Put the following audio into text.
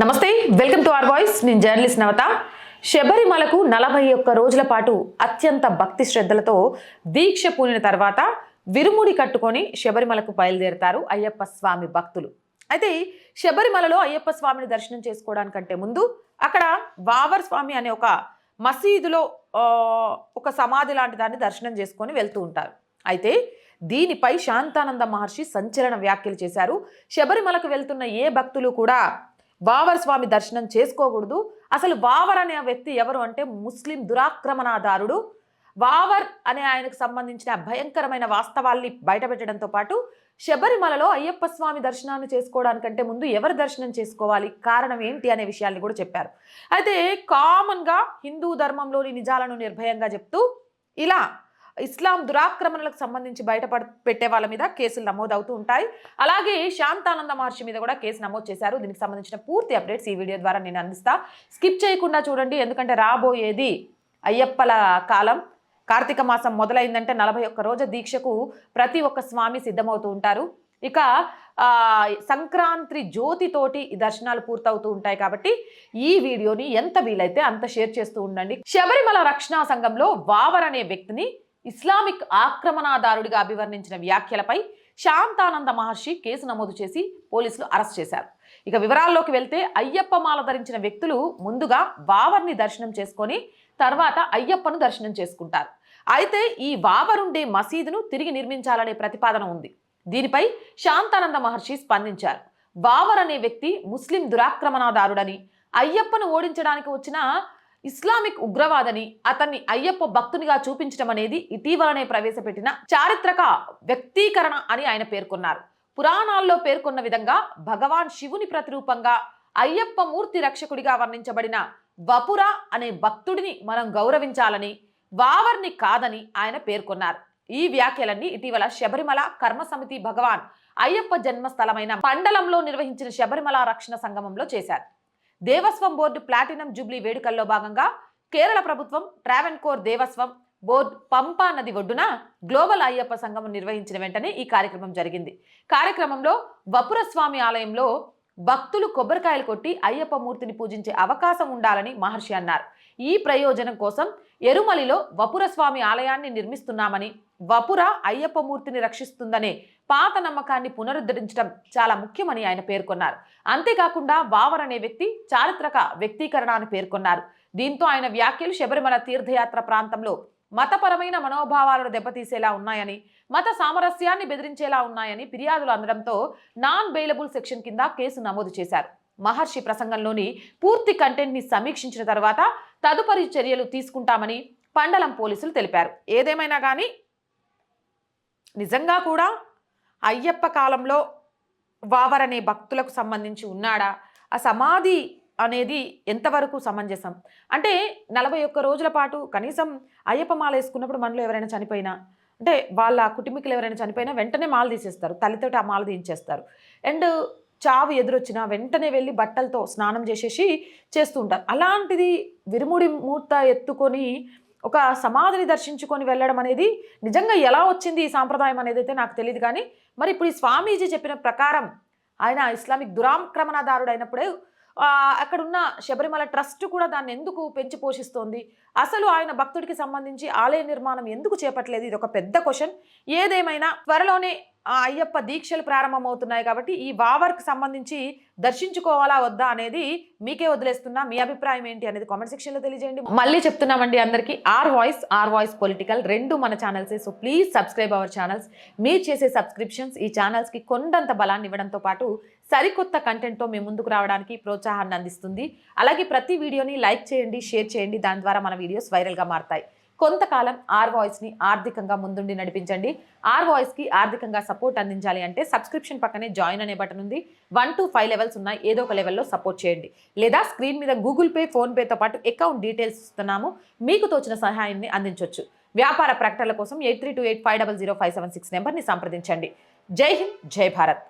నమస్తే welcome to R voice. నేను journalist Navata. శబరిమలకు నలభై ఒక్క రోజుల పాటు అత్యంత భక్తి శ్రద్ధలతో దీక్ష పూనిన తర్వాత విరుముడి కట్టుకొని శబరిమలకు బయలుదేరతారు అయ్యప్ప స్వామి భక్తులు. అయితే శబరిమలలో అయ్యప్ప స్వామిని దర్శనం చేసుకోవడానికంటే ముందు అక్కడ వావర్ స్వామి అనే ఒక మసీదులో ఒక సమాధి లాంటి దాన్ని దర్శనం చేసుకొని వెళ్తూ ఉంటారు. అయితే దీనిపై శాంతానంద మహర్షి సంచలన వ్యాఖ్యలు చేశారు. శబరిమలకు వెళ్తున్న ఏ భక్తులు కూడా బావర్ స్వామి దర్శనం చేసుకోకూడదు. అసలు వావర్ అనే వ్యక్తి ఎవరు అంటే ముస్లిం దురాక్రమణదారుడు. వావర్ అనే ఆయనకు సంబంధించిన భయంకరమైన వాస్తవాల్ని బయటపెట్టడంతో పాటు శబరిమలలో అయ్యప్ప స్వామి దర్శనాన్ని చేసుకోవడానికంటే ముందు ఎవరు దర్శనం చేసుకోవాలి? కారణం ఏంటి అనే విషయాన్ని కూడా చెప్పారు. అయితే కామన్గా హిందూ ధర్మంలోని నిజాలను నిర్భయంగా చెప్తూ ఇలా ఇస్లాం దురాక్రమణలకు సంబంధించి బయటపడ పెట్టే వాళ్ళ మీద కేసులు నమోదవుతూ ఉంటాయి. అలాగే శాంతానంద మహర్షి మీద కూడా కేసు నమోదు చేశారు. దీనికి సంబంధించిన పూర్తి అప్డేట్స్ ఈ వీడియో ద్వారా నేను అందిస్తా. స్కిప్ చేయకుండా చూడండి ఎందుకంటే రాబోయేది అయ్యప్పల కాలం. కార్తీక మాసం మొదలైందంటే నలభై ఒక్క రోజు దీక్షకు ప్రతి ఒక్క స్వామి సిద్ధమవుతూ ఉంటారు. ఇక సంక్రాంతి జ్యోతితోటి ఈ దర్శనాలు పూర్తవుతూ ఉంటాయి కాబట్టి ఈ వీడియోని ఎంత వీలైతే అంత షేర్ చేస్తూ ఉండండి. శబరిమల రక్షణ సంఘంలో వావర్ అనే వ్యక్తిని ఇస్లామిక్ ఆక్రమణదారుడిగా అభివర్ణించిన వ్యాఖ్యలపై శాంతానంద మహర్షి కేసు నమోదు చేసి పోలీసులు అరెస్ట్ చేశారు. ఇక వివరాల్లోకి వెళ్తే అయ్యప్ప మాల ధరించిన వ్యక్తులు ముందుగా వావర్ని దర్శనం చేసుకొని తర్వాత అయ్యప్పను దర్శనం చేసుకుంటారు. అయితే ఈ వావరుండే మసీదును తిరిగి నిర్మించాలనే ప్రతిపాదన ఉంది. దీనిపై శాంతానంద మహర్షి స్పందించారు. వావర్ అనే వ్యక్తి ముస్లిం దురాక్రమణదారుడని అయ్యప్పను ఓడించడానికి వచ్చిన ఇస్లామిక్ ఉగ్రవాదని అతన్ని అయ్యప్ప భక్తునిగా చూపించడం అనేది ఇటీవలనే ప్రవేశపెట్టిన చారిత్రక వ్యక్తీకరణ అని ఆయన పేర్కొన్నారు. పురాణాల్లో పేర్కొన్న విధంగా భగవాన్ శివుని ప్రతిరూపంగా అయ్యప్ప మూర్తి రక్షకుడిగా వర్ణించబడిన వపుర అనే భక్తుడిని మనం గౌరవించాలని వావర్ని కాదని ఆయన పేర్కొన్నారు. ఈ వ్యాఖ్యలన్నీ ఇటీవల శబరిమల కర్మ సమితి భగవాన్ అయ్యప్ప జన్మస్థలమైన పండలంలో నిర్వహించిన శబరిమల రక్షణ సంగమంలో చేశారు. దేవస్వం బోర్డు ప్లాటినం జూబ్లీ వేడుకల్లో భాగంగా కేరళ ప్రభుత్వం ట్రావెన్కోర్ దేవస్వం బోర్డ్ పంపా నది ఒడ్డున గ్లోబల్ అయ్యప్ప సంఘం నిర్వహించిన వెంటనే ఈ కార్యక్రమం జరిగింది. కార్యక్రమంలో వపురస్వామి ఆలయంలో భక్తులు కొబ్బరికాయలు కొట్టి అయ్యప్ప మూర్తిని పూజించే అవకాశం ఉండాలని మహర్షి అన్నారు. ఈ ప్రయోజనం కోసం ఎరుమలిలో వపురస్వామి ఆలయాన్ని నిర్మిస్తున్నామని వపుర అయ్యప్పమూర్తిని రక్షిస్తుందనే పాత నమ్మకాన్ని పునరుద్ధరించడం చాలా ముఖ్యమని ఆయన పేర్కొన్నారు. అంతేకాకుండా వావర్ అనే వ్యక్తి చారిత్రక వ్యక్తీకరణ అని పేర్కొన్నారు. దీంతో ఆయన వ్యాఖ్యలు శబరిమల తీర్థయాత్ర ప్రాంతంలో మతపరమైన మనోభావాలను దెబ్బతీసేలా ఉన్నాయని మత సామరస్యాన్ని బెదిరించేలా ఉన్నాయని ఫిర్యాదులు అందడంతో నాన్ బెయిలబుల్ సెక్షన్ కింద కేసు నమోదు చేశారు. మహర్షి ప్రసంగంలోని పూర్తి కంటెంట్ని సమీక్షించిన తర్వాత తదుపరి చర్యలు తీసుకుంటామని పండలం పోలీసులు తెలిపారు. ఏదేమైనా కానీ నిజంగా కూడా అయ్యప్ప కాలంలో వావరనే భక్తులకు సంబంధించి ఉన్నాడా? ఆ సమాధి అనేది ఎంతవరకు సమంజసం? అంటే నలభై ఒక్క రోజుల పాటు కనీసం అయ్యప్ప మాల వేసుకున్నప్పుడు మనలో ఎవరైనా చనిపోయినా అంటే వాళ్ళ కుటుంబీకులు ఎవరైనా చనిపోయినా వెంటనే మాల తీసేస్తారు. తల్లితోటి ఆ మాల తీయించేస్తారు. అండ్ చావు ఎదురొచ్చినా వెంటనే వెళ్ళి బట్టలతో స్నానం చేసేసి చేస్తూ ఉంటారు. అలాంటిది విరుముడి మూర్త ఎత్తుకొని ఒక సమాధిని దర్శించుకొని వెళ్ళడం అనేది నిజంగా ఎలా వచ్చింది ఈ సాంప్రదాయం అనేది అయితే నాకు తెలియదు కానీ మరి ఇప్పుడు ఈ స్వామీజీ చెప్పిన ప్రకారం ఆయన ఇస్లామిక్ దురాక్రమణదారుడు అయినప్పుడే అక్కడున్న శబరిమల ట్రస్ట్ కూడా దాన్ని ఎందుకు పెంచి పోషిస్తోంది? అసలు ఆయన భక్తుడికి సంబంధించి ఆలయ నిర్మాణం ఎందుకు చేపట్టలేదు? ఇది ఒక పెద్ద క్వశ్చన్. ఏదేమైనా త్వరలోనే అయ్యప్ప దీక్షలు ప్రారంభమవుతున్నాయి కాబట్టి ఈ వావర్కి సంబంధించి దర్శించుకోవాలా వద్దా అనేది మీకే వదిలేస్తున్నా. మీ అభిప్రాయం ఏంటి అనేది కామెంట్ సెక్షన్లో తెలియజేయండి. మళ్ళీ చెప్తున్నామండి అందరికీ. R voice R voice political రెండు మన ఛానల్సే. So please subscribe our channels. మీరు చేసే సబ్స్క్రిప్షన్స్ ఈ ఛానల్స్కి కొండంత బలాన్ని ఇవ్వడంతో పాటు సరికొత్త కంటెంట్తో మీ ముందుకు రావడానికి ప్రోత్సాహాన్ని అందిస్తుంది. అలాగే ప్రతి వీడియోని లైక్ చేయండి షేర్ చేయండి. దాని ద్వారా మన వీడియోస్ వైరల్గా మారతాయి. కొంతకాలం ఆర్ వాయిస్ని ఆర్థికంగా ముందుండి నడిపించండి. ఆర్ వాయిస్కి ఆర్థికంగా సపోర్ట్ అందించాలి అంటే సబ్స్క్రిప్షన్ పక్కనే జాయిన్ అనే బటన్ ఉంది. వన్ టు ఫైవ్ లెవెల్స్ ఉన్నాయి. ఏదో ఒక లెవెల్లో సపోర్ట్ చేయండి. లేదా స్క్రీన్ మీద గూగుల్ పే ఫోన్పేతో పాటు అకౌంట్ డీటెయిల్స్ ఇస్తున్నాము. మీకు తోచిన సహాయాన్ని అందించవచ్చు వ్యాపార ప్రకటనల కోసం eight three two eight five double zero five seven six నెంబర్ని సంప్రదించండి. జై హింద్ జై భారత్.